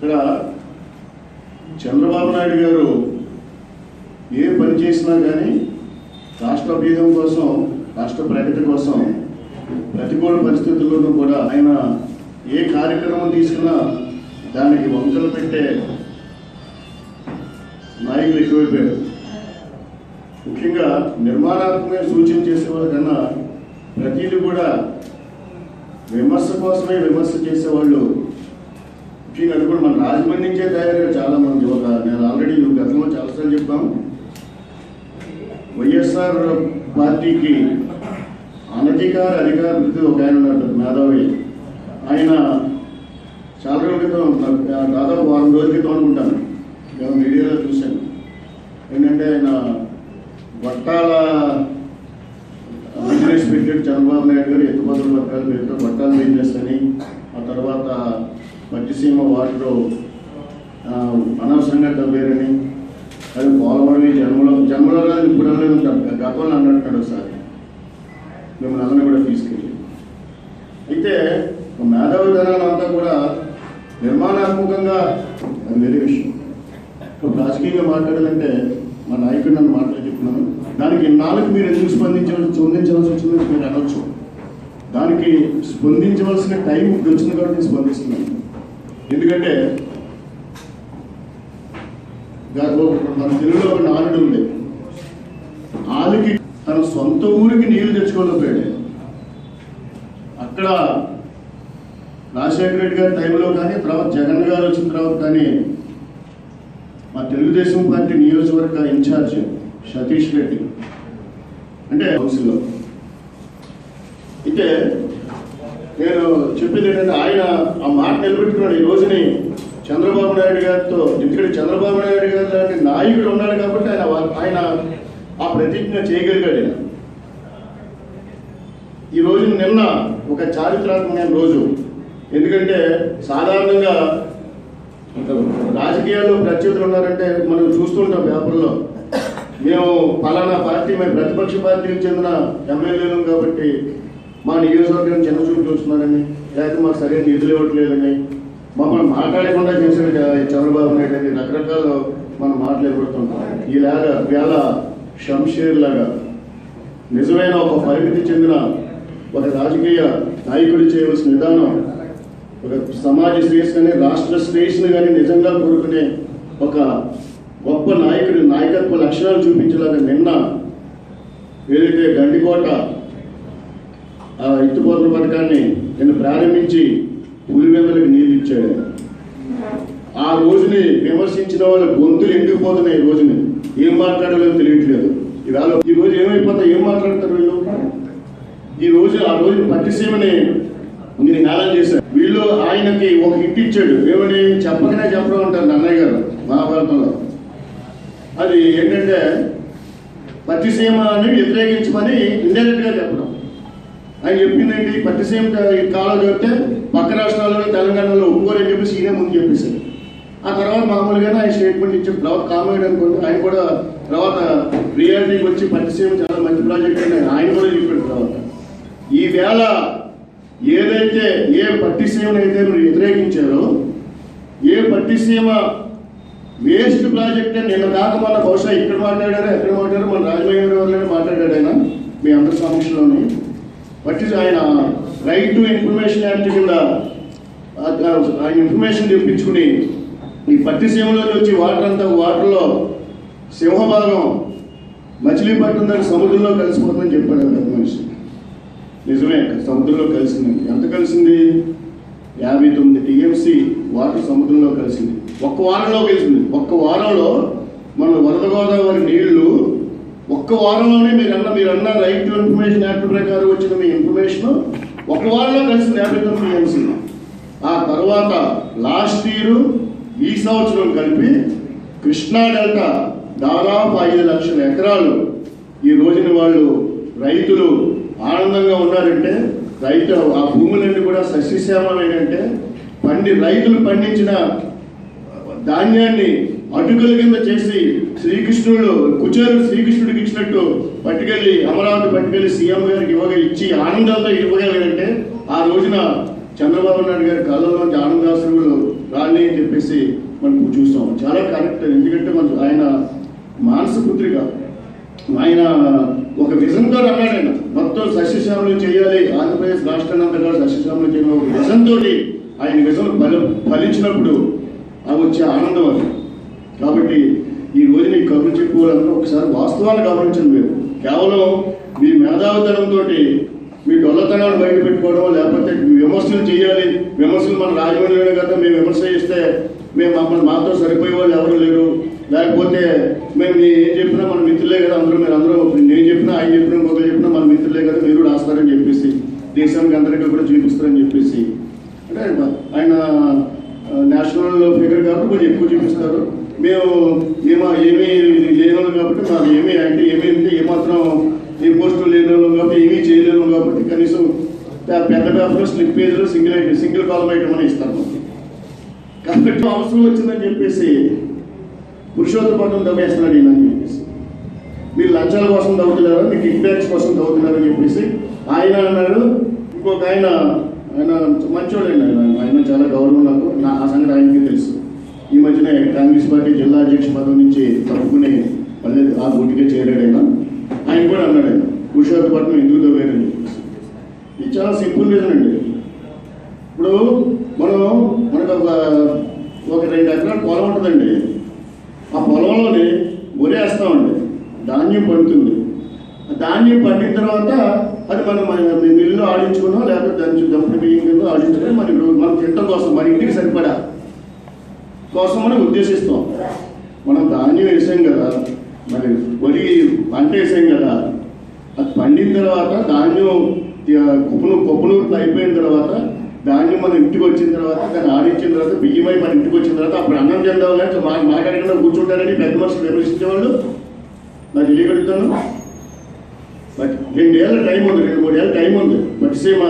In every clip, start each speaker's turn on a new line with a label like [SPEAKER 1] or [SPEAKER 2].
[SPEAKER 1] ఇక్కడ చంద్రబాబు నాయుడు గారు ఏ పని చేసినా కానీ రాష్ట్ర అభ్యుదయం కోసం రాష్ట్ర ప్రగతి కోసం ప్రతికూల పరిస్థితుల్లోనూ కూడా ఆయన ఏ కార్యక్రమం తీసుకున్నా దానికి వంకలు పెట్టే నాయకులు ఎక్కువైపోయారు ముఖ్యంగా నిర్మాణాత్మకమైన సూచన చేసే వాళ్ళకన్నా ప్రతిదీ కూడా విమర్శ కోసమే విమర్శ చేసేవాళ్ళు దీని అది కూడా మన రాజమండ్రి నుంచే తయారయ్యారు చాలా మంది ఒక నేను ఆల్రెడీ గతంలో చాలాసార్లు చెప్పాం. వైఎస్ఆర్ పార్టీకి అనధికార అధికార ఒక ఆయన ఉన్నారు మేధావి. ఆయన చాలా రోజుల క్రితం దాదాపు వారం రోజుల క్రితం అనుకుంటాను. నేను మీడియాలో చూశాను. ఏంటంటే ఆయన వట్టాల బిజినెస్ పెట్టాడు చంద్రబాబు నాయుడు గారు ఎత్తుపతుల వర్గాలు పెట్టారు వట్టాల బిజినెస్ అని. ఆ తర్వాత పట్టిసీమ వార్డులో అనవసరంగా తవ్వారని అది పోలవరం జన్మలో జన్మలో కాదు ఇప్పుడు ఉంటాడు గతంలో అన్నట్టున్నాడు ఒకసారి. మిమ్మల్ని అందరినీ కూడా తీసుకెళ్ళి. అయితే ఒక మేధావి అంతా కూడా నిర్మాణాత్మకంగా అది వేరే విషయం. ఇప్పుడు రాజకీయంగా మాట్లాడాలంటే మా నాయకుడు నన్ను మాట్లాడి చెప్తున్నాను. దానికి నాలుగు మీరు ఎందుకు స్పందించవలసి స్పందించవలసి వచ్చిందని మీరు అనొచ్చు. దానికి స్పందించవలసిన టైం ఇప్పుడు వచ్చింది కాబట్టి నేను స్పందిస్తున్నాను. ఎందుకంటే గా- మన తెలుగులో ఒక నానుడు ఉంది. ఆలికి తన సొంత ఊరికి నీళ్ళు తెచ్చుకోలేకపోయాడు అక్కడ రాజశేఖర రెడ్డి గారి టైంలో కానీ తర్వాత జగన్ గారు వచ్చిన తర్వాత కానీ మా తెలుగుదేశం పార్టీ నియోజకవర్గ ఇన్ఛార్జ్ సతీష్ రెడ్డి. అంటే హౌస్లో అయితే నేను చెప్పింది ఏంటంటే ఆయన ఆ మాట నిలబెట్టుకున్నాడు. ఈ రోజుని చంద్రబాబు నాయుడు గారితో ఎందుకంటే చంద్రబాబు నాయుడు గారు లాంటి నాయకుడు ఉన్నాడు కాబట్టి ఆయన ఆయన ఆ ప్రతిజ్ఞ చేయగలిగాడు. ఆయన ఈ రోజు నిన్న ఒక చారిత్రాత్మకమైన రోజు. ఎందుకంటే సాధారణంగా రాజకీయాల్లో ప్రత్యర్థులు ఉన్నారంటే మనం చూస్తుంటాం పేపర్లో. మేము పలానా పార్టీ మేము ప్రతిపక్ష పార్టీకి చెందిన ఎమ్మెల్యేలు కాబట్టి మా నియోజకవర్గం చిన్న చూపు చూస్తున్నారని లేకపోతే మాకు సరైన నిధులు ఇవ్వట్లేదని మమ్మల్ని మాట్లాడకుండా చేసిన చంద్రబాబు నాయుడు అని రకరకాల మనం మాట్లాడబడుతుంటాం ఈలాగా వేళ షంషీర్ లాగా నిజమైన ఒక పరిమితి చెందిన ఒక రాజకీయ నాయకుడు చేయవలసిన విధానం ఒక సమాజ శ్రేయస్సు కానీ రాష్ట్ర శ్రేయస్సుని కానీ నిజంగా కోరుకునే ఒక గొప్ప నాయకుడి నాయకత్వ లక్షణాలు చూపించేలాగా నిన్న ఏదైతే గండికోట ఎత్తుపోతల పథకాన్ని నేను ప్రారంభించి పులివెందులకు నీళ్ళు ఇచ్చాడు. ఆ రోజుని విమర్శించిన వాళ్ళ గొంతులు ఎండిపోతున్నాయి ఈ రోజుని. ఏం మాట్లాడాలో తెలియట్లేదు. ఈవేళ ఈ రోజు ఏమైపోతాయి ఏం మాట్లాడతారు వీళ్ళు? ఈ రోజు ఆ రోజు పట్టిసీమని మీరు హేళన చేశారు వీళ్ళు ఆయనకి ఒక ఇంటి ఇచ్చాడు. ఏమని? చెప్పకనే చెప్పడం అంటారు అన్నయ్య గారు మహాభారతంలో. అది ఏంటంటే పట్టిసీమని వ్యతిరేకించమని ఇండైరెక్ట్గా చెప్పడం. ఆయన చెప్పిందండి పట్టిసీమ కాలం చెప్తే పక్క రాష్ట్రాల్లో తెలంగాణలో ఒప్పుకోరని చెప్పేసి ఈయన ముందు చెప్పేశారు. ఆ తర్వాత మామూలుగానే ఆయన స్టేట్మెంట్ ఇచ్చిన తర్వాత కామెడీ అనుకోండి ఆయన కూడా తర్వాత రియాలిటీకి వచ్చి పట్టిసీమ చాలా మంచి ప్రాజెక్ట్ అని ఆయన కూడా చెప్పాడు తర్వాత. ఈవేళ ఏదైతే ఏ పట్టిసీమను అయితే మీరు వ్యతిరేకించారో ఏ పట్టిసీమ వేస్ట్ ప్రాజెక్ట్ అని నిన్న దాకా మన బహుశా ఇక్కడ మాట్లాడారు ఎక్కడ మాట్లాడారు మన రాజమహేంద్ర వాళ్ళని మాట్లాడాడు ఆయన మీ అందరి సమక్షంలోనే. పట్టి ఆయన రైట్ టు ఇన్ఫర్మేషన్ యాక్ట్ కింద ఆ- ఆయన ఇన్ఫర్మేషన్ తెప్పించుకుని ఈ పట్టిసీమలోకి వచ్చి వాటర్ అంతా వాటర్లో సింహభాగం మచిలీపట్నం దాని సముద్రంలో కలిసిపోతుందని చెప్పాడు పెద్ద మనిషి. నిజమే సముద్రంలో కలిసింది. ఎంత కలిసింది? యాభై తొమ్మిది టీఎంసీ వాటర్ సముద్రంలో కలిసింది. ఒక్క వారంలో కలిసింది. ఒక్క వారంలో మన వరద గోదావరి నీళ్ళు ఒక్క వారంలోనే మీరు అన్న మీరు అన్న రైట్ టు ఇన్ఫర్మేషన్ యాక్ట్ ప్రకారం వచ్చిన మీ ఇన్ఫర్మేషన్ ఒక వారంలో కలిసి యాభై తొమ్మిది ఆ తర్వాత లాస్ట్ ఇయర్ ఈ సంవత్సరం కలిపి కృష్ణా డెల్టా దాదాపు ఐదు లక్షల ఎకరాలు. ఈ రోజున వాళ్ళు రైతులు ఆనందంగా ఉన్నారంటే రైతు ఆ భూములన్నీ కూడా సస్యశ్యామలైనంటే పండి రైతులు పండించిన ధాన్యాన్ని అటుకల కింద చేసి శ్రీకృష్ణుడు కుచేరు శ్రీకృష్ణుడికి ఇచ్చినట్టు పట్టుకెళ్ళి అమరావతి పట్టుకెళ్ళి సీఎం గారికి ఇవ్వగ ఇచ్చి ఆనందంతో ఇవ్వగలిగారంటే ఆ రోజున చంద్రబాబు నాయుడు గారి కళ్ళలో ఆనందాశ్రములు రాని అని చెప్పేసి మనం చూస్తాం. చాలా కరెక్ట్. ఎందుకంటే మన ఆయన మానస పుత్రిక ఆయన ఒక విజన్తో అన్నాడు ఆయన. మొత్తం సస్యశ్యామలు చేయాలి. ఆంధ్రప్రదేశ్ రాష్ట్రాన్ని అంతగా సస్యశ్యామలు చేయాలి ఒక విజన్తో ఆయన విజన్ ఫల ఫలించినప్పుడు ఆ వచ్చే ఆనందం అది. కాబట్టి ఈ రోజు నీకు కబురు చెప్పుకోవాలంటే ఒకసారి వాస్తవాన్ని గమనించండి మీరు. కేవలం మీ మేధావితనంతో మీ డొల్లతనాన్ని బయట పెట్టుకోవడం లేకపోతే విమర్శలు చేయాలి. విమర్శలు మన రాజమండ్రిలోనే కదా మేము విమర్శ చేస్తే మేము మమ్మల్ని మాతో సరిపోయే వాళ్ళు ఎవరు లేరు. లేకపోతే మేము నీ ఏం చెప్పినా మన మిత్రులే కదా అందరూ మీరు అందరూ నేను చెప్పినా ఆయన చెప్పినా ఇంకొకరు చెప్పినా మన మిత్రులే కదా మీరు రాస్తారని చెప్పేసి దేశానికి అందరికీ కూడా చూపిస్తారని చెప్పేసి. అంటే ఆయన- ఆయన నేషనల్ ఫిగర్ కాబట్టి కొంచెం ఎక్కువ చూపిస్తారు. మేము మేము ఏమీ లేని కాబట్టి మాకు ఏమీ అంటే ఏమీ అంటే ఏమాత్రం ఏ పోస్టులు లేని వాళ్ళం కాబట్టి ఏమీ చేయలేము కాబట్టి కనీసం పెద్ద పేపర్లో స్లిప్ పేజ్లో single item single column item అని ఇస్తారు కాబట్టి అవసరం వచ్చిందని చెప్పేసి పురుషోత్తపట్నం దమ్మేస్తున్నాడు ఈయన అని చెప్పేసి. మీరు లంచాల కోసం తవ్వుతున్నారా మీ కిక్ బ్యాక్స్ కోసం తవ్వుతున్నారని చెప్పేసి. ఆయన అన్నాడు ఇంకొక ఆయన ఆయన మంచోడండి ఆయన. ఆయన చాలా గౌరవం నాకు. నా ఆ సంగతి ఆయనకి తెలుసు. ఈ మధ్యనే కాంగ్రెస్ పార్టీ జిల్లా అధ్యక్ష పదవి నుంచి తప్పుకుని మళ్ళీ ఆ గుట్టిగా చేరాడు ఆయన. ఆయన కూడా అన్నాడు ఆయన పురుషోత్తపట్నం ఎందుకు తవ్వారని ఇది చాలా సింపుల్ రీజన్ అండి. ఇప్పుడు మనం మనకు ఒక ఒక రెండు ఎకరాల పొలం ఉంటుందండి. ఆ పొలంలోనే ఒరేస్తామండి ధాన్యం పండుతుంది. ఆ ధాన్యం పండిన తర్వాత అది మనం మిల్లులో ఆడించుకున్నాం లేకపోతే దాని దంపుడు బియ్యం కింద ఆడించుకుని మన ఇప్పుడు మనం తినడం కోసం మన ఇంటికి సరిపడా కోసమని ఉద్దేశిస్తాం. మనం ధాన్యం వేసాం కదా మరి వరి పంట వేసాం కదా అది పండిన తర్వాత ధాన్యం కుప్పను కుప్పనూరులో అయిపోయిన తర్వాత ధాన్యం మన ఇంటికి వచ్చిన తర్వాత దాన్ని ఆడించిన తర్వాత బియ్యమై మన ఇంటికి వచ్చిన తర్వాత అప్పుడు అన్నం చెందాలి మా మాట్లాడకుండా కూర్చుంటారని పెద్ద మనుషులు విమర్శించేవాళ్ళు? నాకు తెలియగలుగుతాను. బట్ రెండేళ్ళ టైం ఉంది రెండు మూడేళ్ళ టైం ఉంది. పట్టిసీమ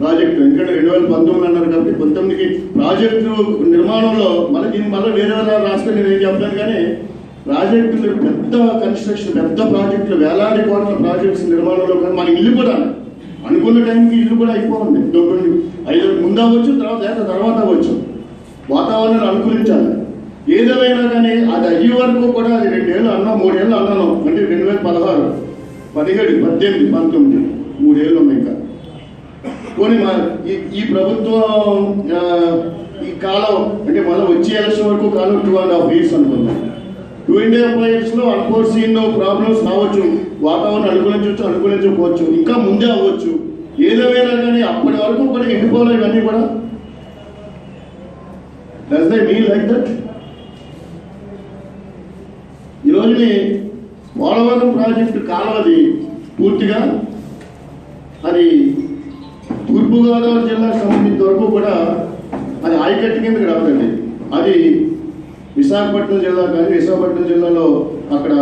[SPEAKER 1] ప్రాజెక్టు. ఎందుకంటే రెండు వేల పంతొమ్మిది అన్నారు కాబట్టి పంతొమ్మిదికి ప్రాజెక్టు నిర్మాణంలో మళ్ళీ దీన్ని మళ్ళీ వేరే రాష్ట్రం నేను ఏం చెప్తాను కానీ ప్రాజెక్టు పెద్ద కన్స్ట్రక్షన్ పెద్ద ప్రాజెక్టులు వేలాది కోట్ల ప్రాజెక్ట్స్ నిర్మాణంలో కానీ మన ఇల్లు కూడా అనుకున్న టైంకి ఇల్లు కూడా అయిపోతుంది. తొమ్మిది ఐదు ముందు అవ్వచ్చు తర్వాత లేదా తర్వాత అవ్వచ్చు. వాతావరణాన్ని అనుకూలించాలి. ఏదేమైనా కానీ అది అయ్యే వరకు కూడా అది రెండేళ్ళు అన్నా మూడేళ్ళు అన్నాను అంటే రెండు వేల పదహారు పదిహేడు పద్దెనిమిది పంతొమ్మిది మూడేళ్ళు ఉన్నాయి ఇంకా. పోనీ మా ఈ ప్రభుత్వం ఈ కాలం అంటే మళ్ళీ వచ్చే ఎలక్షన్ వరకు కాలం టూ అండ్ హాఫ్ ఇయర్స్ అనుకుందాం. టూ అండ్ హాఫ్ ఇయర్స్లో అన్ఫోర్సీన్ ప్రాబ్లమ్స్ రావచ్చు వాతావరణం అనుకూలించవచ్చు అనుకూలించకపోవచ్చు ఇంకా ముందే అవ్వచ్చు. ఏదేమైనా కానీ అప్పటి వరకు కూడా ఎండిపోవాలి ఇవన్నీ కూడా. Does they me like that ఈ రోజుని పోలవరం ప్రాజెక్టు కాలువది పూర్తిగా అది తూర్పుగోదావరి జిల్లాకు సంబంధించిన వరకు కూడా అది ఆయకట్టు కింద రాదండి అది విశాఖపట్నం జిల్లా కానీ విశాఖపట్నం జిల్లాలో అక్కడ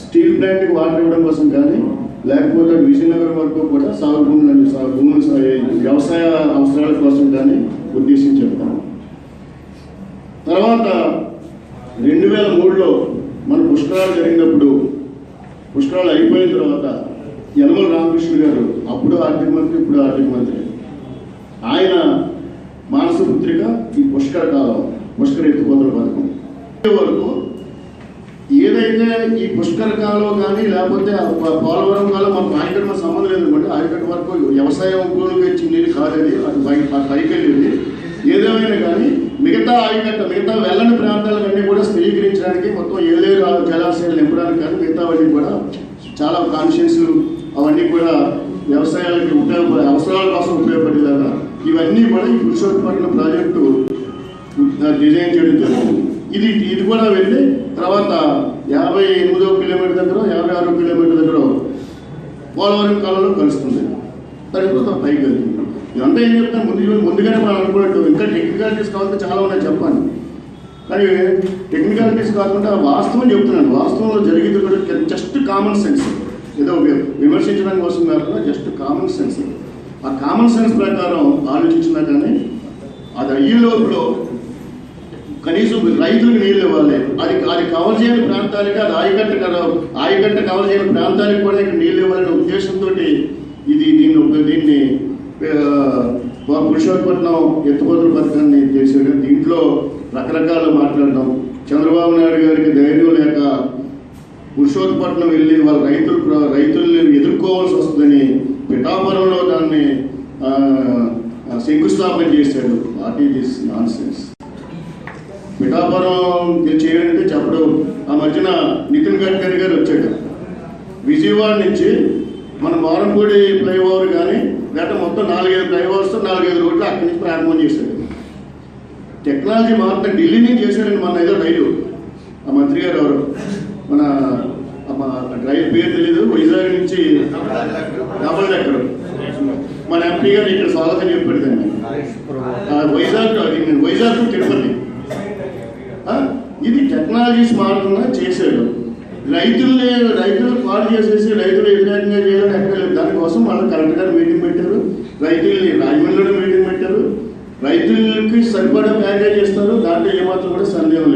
[SPEAKER 1] స్టీల్ ప్లాంట్కి వాటర్ ఇవ్వడం కోసం కానీ లేకపోతే విజయనగరం వరకు కూడా సాగు భూములు సాగు భూములు వ్యవసాయ అవసరాల కోసం కానీ ఉద్దేశించి చెప్తాం తర్వాత రెండు వేల మూడులో మన పుష్కరాలు జరిగినప్పుడు పుష్కరాలు అయిపోయిన తర్వాత యనమల రామకృష్ణ గారు అప్పుడు ఆర్థిక మంత్రి ఇప్పుడు ఆర్థిక మంత్రి. ఆయన మానసపుత్రిక ఈ పుష్కర కాలం పుష్కర ఎత్తుకోతల పథకం. వరకు ఏదైతే ఈ పుష్కర కాలం కానీ లేకపోతే పోలవరం కాలం మాకు ఆయకట్టు సంబంధం లేదనుకోండి ఆయకట్టు వరకు వ్యవసాయం ఉపయోగంగా నీళ్ళు కాదని అది పై పైకి ఏదేమైనా కానీ మిగతా ఆయకట్ట మిగతా వెళ్ళని ప్రాంతాలన్నీ కూడా స్థిరీకరించడానికి మొత్తం ఏలేరు జలాశయాలు నింపడానికి కానీ మిగతా వాటికి కూడా చాలా కాన్షియస్ అవన్నీ కూడా వ్యవసాయాలకి ఉపయోగపడే అవసరాల కోసం ఉపయోగపడేలాగా ఇవన్నీ కూడా ఈ విశాఖపట్నం ప్రాజెక్టు డిజైన్ చేయడం జరిగింది. ఇది ఇది కూడా వెళ్ళి తర్వాత యాభై ఎనిమిదో కిలోమీటర్ దగ్గర యాభై ఆరో కిలోమీటర్ దగ్గర పోలవరం కాలంలో కలుస్తుంది. తర్వాత పైకి వెళ్తుంది. ఇదంతా ఏం చెప్తాను? ముందు ముందుగానే మనం అనుకున్నట్టు ఇంకా టెక్నికాలిటీస్ కావాలంటే చాలా ఉన్నాయి చెప్పాను కానీ టెక్నికాలిటీస్ కాకుండా వాస్తవం చెప్తున్నాను. వాస్తవంలో జరిగేది కూడా జస్ట్ కామన్ సెన్స్ ఏదో విమర్శించడానికి కోసం జస్ట్ కామన్ సెన్స్ ఆ కామన్ సెన్స్ ప్రకారం ఆలోచించినా కానీ అది అయ్యే లోపల కనీసం రైతులకు నీళ్ళు ఇవ్వాలి. అది అది కవర్ చేయని ప్రాంతానికి అది ఆయకట్ట కదా ఆయకట్ట కవర్ చేయని ప్రాంతానికి కూడా ఇక్కడ నీళ్ళు ఇవ్వాలనే ఉద్దేశంతో ఇది దీన్ని దీన్ని ఆ, పురుషోత్పట్నం పథకాన్ని చేసేటప్పుడు దీంట్లో రకరకాల విశాఖపట్నం వెళ్ళి వాళ్ళ రైతులు రైతుల్ని ఎదుర్కోవాల్సి వస్తుందని పిఠాపురంలో దాన్ని శంకుస్థాపన చేశాడు what is this nonsense Pithapuram చేయాలంటే చెప్పడం. ఆ మధ్యన నితిన్ గడ్కరీ గారు వచ్చాడు. విజయవాడ నుంచి మన మారంపూడి ఫ్లైఓవర్ కానీ లేకపోతే మొత్తం నాలుగైదు ఫ్లైఓవర్స్ నాలుగైదు రోడ్లు అక్కడి నుంచి ప్రారంభం చేశాడు. టెక్నాలజీ మాత్రం ఢిల్లీ నుంచి చేశాడండి మన ఏదో రైలు. ఆ మంత్రి గారు ఎవరు? మన మా రైలు పేరు తెలీదు వైజాగ్ నుంచి డబల్ డెక్కర్. మన ఎంపీ గారు ఇక్కడ స్వాగతం చెప్పాడు దాన్ని వైజాగ్ అది వైజాగ్ టు తిరుపతి. ఇది టెక్నాలజీస్ మారుతున్నా చేశాడు రైతులు రైతులు పాడు చేసేసి రైతులు వ్యతిరేకంగా చేయాలని ఎక్కడ లేదు దానికోసం వాళ్ళు కరెక్ట్గా మీటింగ్ పెట్టారు. రైతుల్ని రాజమండ్రిలో మీటింగ్ పెట్టారు. రైతులకి సరిపడా ప్యాకేజ్ ఇస్తారు. దాంట్లో ఏమాత్రం కూడా సందేహం లేదు.